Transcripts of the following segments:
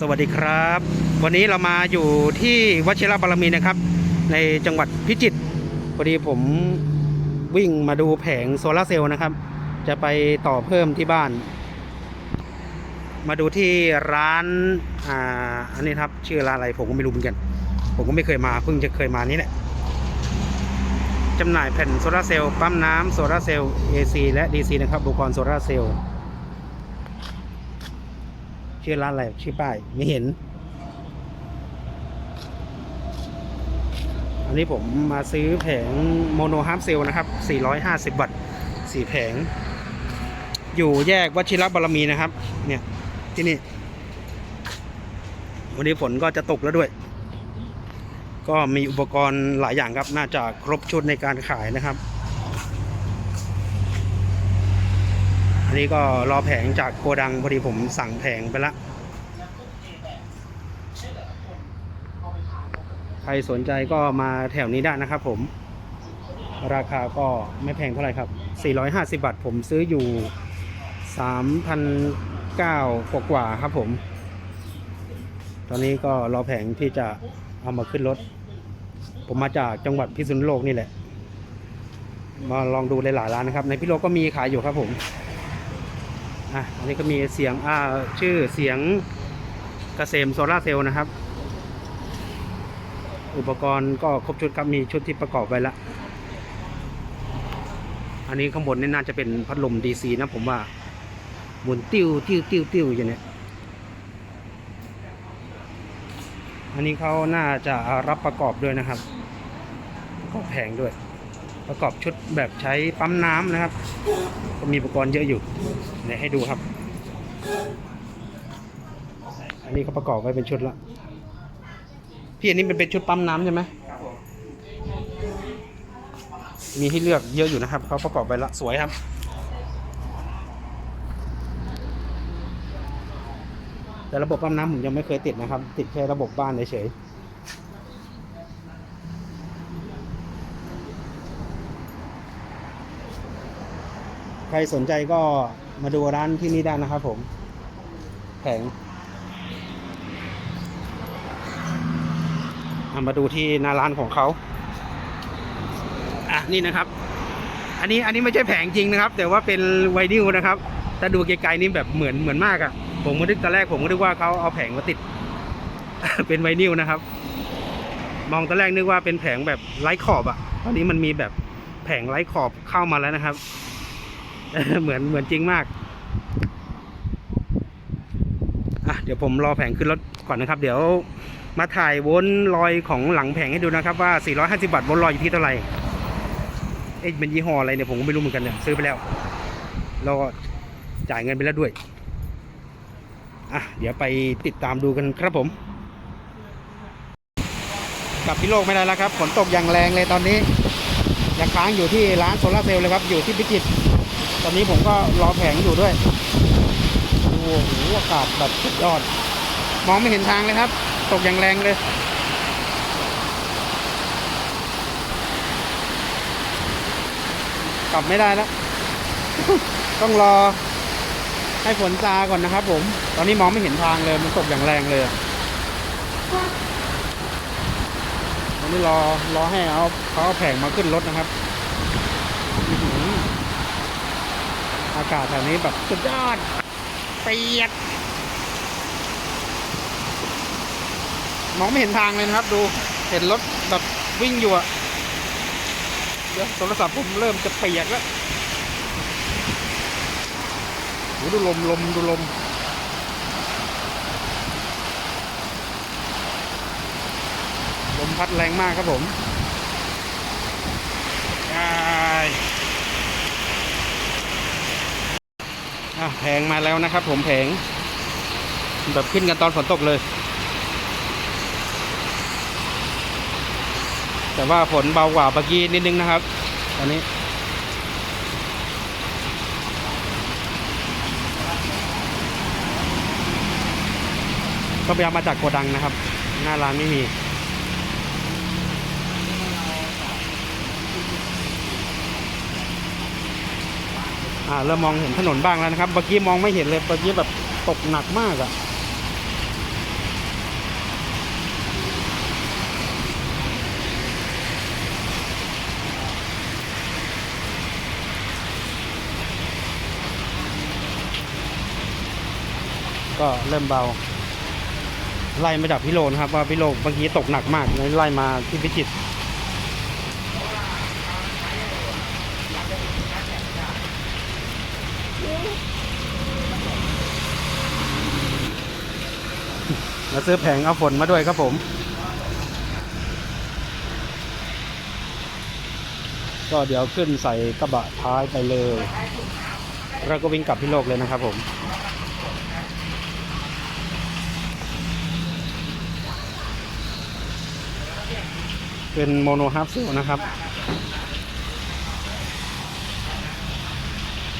สวัสดีครับ วันนี้เรามาอยู่ที่วัชิรบารมีนะครับ ในจังหวัดพิจิตรพอดีผมวิ่งมาดูแผงโซลาร์เซลล์นะครับ จะไปต่อเพิ่มที่บ้าน มาดูที่ร้านอ่าอันนี้ครับชื่อร้านอะไรผมก็ไม่รู้เหมือนกัน ผมก็ไม่เคยมาเพิ่งจะเคยมานี่แหละจำหน่ายแผ่นโซลาร์เซลล์ปั๊มน้ำโซลาร์เซลล์ AC และ DC นะครับอุปกรณ์โซลาร์เซลล์ ชื่อร้านอะไรชื่อป้ายไม่เห็น อันนี้ผมมาซื้อแผงโมโนฮาร์ฟเซลนะครับ 450 วัตต์4แผง อยู่แยกวชิรบารมีนะครับ เนี่ย ที่นี่ วันนี้ฝนก็จะตกแล้วด้วย ก็มีอุปกรณ์หลายอย่างครับ น่าจะครบชุดในการขายนะครับ อันนี้ก็รอแผงจากโกดังพอดีผมสั่งแผงไปละใครสนใจก็มาแถวนี้ได้นะครับผม ราคาก็ไม่แพงเท่าไหร่ครับ 450 บาทผมซื้ออยู่3,900กว่ากว่าๆครับผม ตอนนี้ก็รอแผงที่จะเอามาขึ้นรถ ผมมาจากจังหวัดพิษณุโลกนี่แหละ มาลองดูหลายๆร้านนะครับ ในพิโลกก็มีขายอยู่ครับผม อะอันนี้ก็มีเสียงอ่าชื่อเสียงกเกษมโซลาร์เซลล์นะครับ อุปกรณ์ก็ครบชุดครับมีชุดที่ประกอบไว้ละอันนี้ข้างบนนี่น่าจะเป็นพัดลม DC นะผมว่าหมุนติ้วติ้วติ้วติ้วอย่างเนี้ยอันนี้เขาน่าจะรับประกอบด้วยนะครับประกอบแผงด้วย ประกอบชุดแบบใช้ปั๊มน้ำนะครับ ก็มีอุปกรณ์เยอะอยู่เดี๋ยวให้ดูครับ อันนี้เขาประกอบไว้เป็นชุดละพี่อันนี้เป็นเป็นชุดปั๊มน้ำใช่ไหมมีให้เลือกเยอะอยู่นะครับเขาประกอบไปละสวยครับแต่ระบบปั๊มน้ำผมยังไม่เคยติดนะครับ ติดแค่ระบบบ้านเฉยๆ ใครสนใจก็มาดูร้านที่นี่ได้นะครับผมแผงมาดูที่หน้าร้านของเขาอะนี่นะครับ อันนี้อันนี้ไม่ใช่แผงจริงนะครับ แต่ว่าเป็นไวนิลนะครับถ้าดูไกลๆนี่แบบเหมือนเหมือนมากอะ่ะ ผมก็นึกตอนแรกผมก็นึกว่าเขาเอาแผงมาติด เป็นไวนิลนะครับ มองตอนแรกนึกว่าเป็นแผงแบบไร้ขอบอะ่ะ ตอนนี้มันมีแบบแผงไร้ขอบเข้ามาแล้วนะครับ เหมือนเหมือนจริงมากอะเดี๋ยวผมรอแผงขึ้นรถก่อนนะครับ เดี๋ยวมาถ่ายวนลอยของหลังแผงให้ดูนะครับ ว่า 450 บาทวนลอยอยู่ที่เท่าไหร่เอ๊ะเป็นยี่ห้ออะไรเนี่ยผมก็ไม่รู้เหมือนกันเนี่ยซื้อไปแล้วแล้วก็จ่ายเงินไปแล้วด้วยอะเดี๋ยวไปติดตามดูกันครับผมกลับพิโลกไม่ได้แล้วครับฝนตกอย่างแรงเลยตอนนี้ยังค้างอยู่ที่ร้านโซลาร์เซลล์เลยครับอยู่ที่พิจิตร ตอนนี้ผมก็รอแผงอยู่ด้วยดูโอ้โหอากาศแบบสุดยอด มองไม่เห็นทางเลยครับ ตกอย่างแรงเลยกลับไม่ได้แล้ว ต้องรอให้ฝนซาก่อนนะครับผม ตอนนี้มองไม่เห็นทางเลย มันตกอย่างแรงเลยตอนนี้รอรอให้เอาเขาเอาแผงมาขึ้นรถนะครับ อากาศแถวนี้แบบสุดยอดเปียกมองไม่เห็นทางเลยนะครับ ดูเห็นรถแบบวิ่งอยู่อะเดี๋ยวโทรศัพท์ผมเริ่มจะเปียกแล้วดูลมลมดูลมลมพัดแรงมากครับผมอ้าย อะแผงมาแล้วนะครับ ผมแผง แบบขึ้นกันตอนฝนตกเลย แต่ว่าฝนเบากว่าเมื่อกี้นิดนึงนะครับ ตอนนี้ก็ไปเอามาจากโกดังนะครับ หน้าร้านไม่มี่าเรามองเห็นถนนบ้างแล้วนะครับ เมื่อกี้มองไม่เห็นเลยเมื่อกี้แบบตกหนักมากอะ่ะก็เริ่มเบา ไล่มาดับพิโลนครับว่าพิโลเมื่อกี้ตกหนักมากเลยไล่มาที่พิจิตร ซื้อแผงเอาฝนมาด้วยครับผม ก็เดี๋ยวขึ้นใส่กระบะท้ายไปเลย แล้วก็วิ่งกลับพี่โลกเลยนะครับผมเป็นโมโนฮาร์ฟเซลนะครับ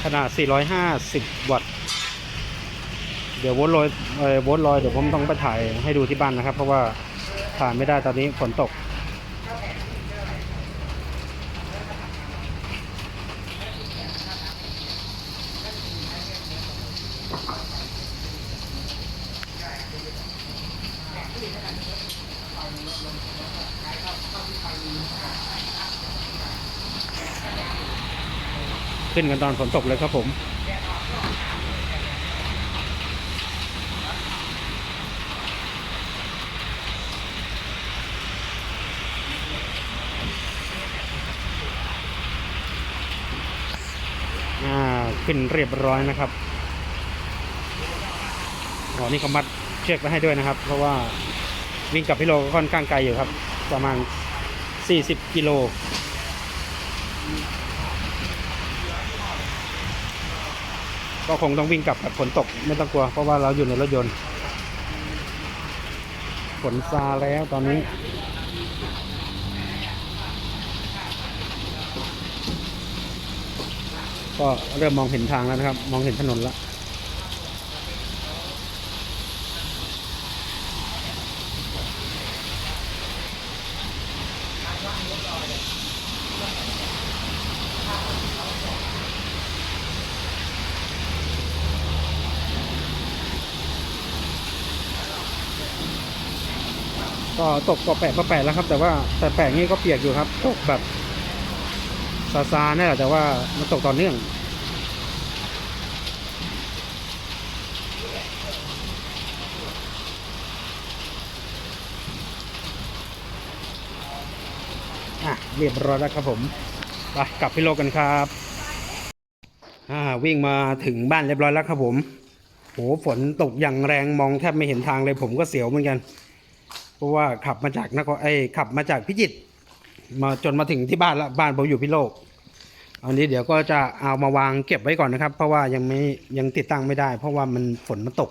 ขนาด 450 วัตต์ เดี๋ยวโวลลอยเออโวลต์ลอยเดี๋ยวผมต้องไปถ่ายให้ดูที่บ้านนะครับ เพราะว่าถ่ายไม่ได้ตอนนี้ฝนตก ขึ้นกันตอนฝนตกเลยครับผม ขึ้นเรียบร้อยนะครับอ๋อนี่เขามัดเชือกไว้ให้ด้วยนะครับ เพราะว่าวิ่งกลับพี่โลก็ค่อนข้างไกลอยู่ครับ ประมาณ 40 กิโลก็คงต้องวิ่งกลับกับฝนตกไม่ต้องกลัว เพราะว่าเราอยู่ในรถยนต์ฝนซาแล้วตอนนี้ ก็เริ่มมองเห็นทางแล้วนะครับ มองเห็นถนนแล้วก็ตกก็แปะก็แปะแล้วครับ แต่ว่าแต่แปะนี่ก็เปียกอยู่ครับ ตกแบบ ซาซาๆนี่แหละแต่ว่ามันตกต่อเนื่องอะเรียบร้อยแล้วครับผมไปกลับพี่โลกันครับอ่าวิ่งมาถึงบ้านเรียบร้อยแล้วครับผมโหฝนตกอย่างแรงมองแทบไม่เห็นทางเลยผมก็เสียวเหมือนกัน เพราะว่าขับมาจากนครไอ้ขับมาจากพิจิตร มาจนมาถึงที่บ้านละบ้านผมอยู่พิโลก อันนี้เดี๋ยวก็จะเอามาวางเก็บไว้ก่อนนะครับ เพราะว่ายังไม่ยังติดตั้งไม่ได้ เพราะว่ามันฝนมันตก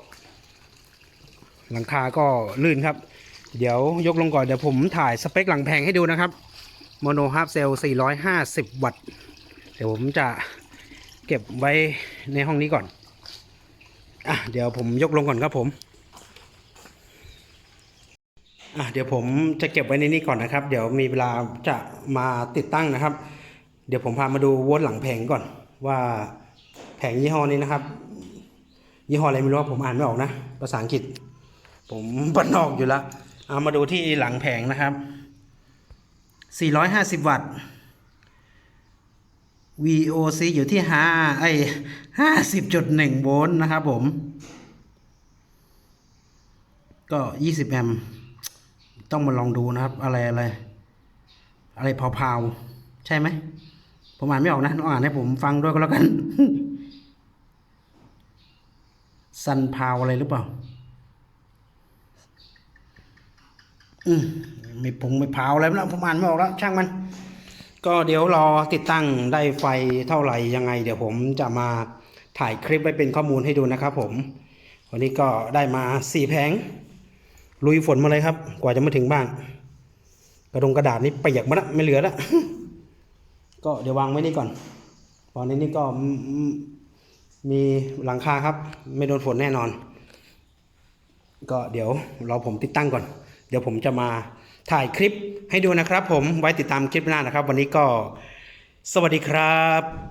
หลังคาก็ลื่นครับ เดี๋ยวยกลงก่อนเดี๋ยวผมถ่ายสเปคหลังแพงให้ดูนะครับโมโนฮาร์ฟเซล450 วัตต์ เดี๋ยวผมจะเก็บไว้ในห้องนี้ก่อนอะเดี๋ยวผมยกลงก่อนครับผม อะเดี๋ยวผมจะเก็บไว้ในนี้ก่อนนะครับ เดี๋ยวมีเวลาจะมาติดตั้งนะครับ เดี๋ยวผมพามาดูโวลต์หลังแผงก่อนว่าแผงยี่ห้อนี้นะครับ ยี่ห้ออะไรไม่รู้ผมอ่านไม่ออกนะภาษาอังกฤษ ผมบ้านนอกอยู่ล้วเอามาดูที่หลังแผงนะครับ 450 วัตต์ VOC อยู่ที่5ไอ้50.1 โวลต์นะครับผม ก็ 20 แอมป์ ต้องมาลองดูนะครับ อะไรอะไร อะไรเผาๆใช่ไหมผมอ่านไม่ออกนะต้องอ่านให้ผมฟังด้วยก็แล้วกันซันพาวอะไรหรือเปล่า อืมไม่พงไม่พาวอะไรแล้วผมอ่านไม่ออกแล้ว ช่างมัน ก็เดี๋ยวรอติดตั้งได้ไฟเท่าไหร่ยังไง เดี๋ยวผมจะมาถ่ายคลิปไว้เป็นข้อมูลให้ดูนะครับผม วันนี้ก็ได้มาสี่แผง ลุยฝนมาเลยครับ กว่าจะมาถึงบ้านกระดงกระดาษนี่เปียกมดละไม่เหลือละก็เดี๋ยววางไว้นี่ก่อน ตอนนี้นี่ก็มมีหลังคาครับ ไม่โดนฝนแน่นอน ก็เดี๋ยวรอผมติดตั้งก่อน เดี๋ยวผมจะมาถ่ายคลิปให้ดูนะครับ ผมไว้ติดตามคลิปหน้านะครับ วันนี้ก็สวัสดีครับ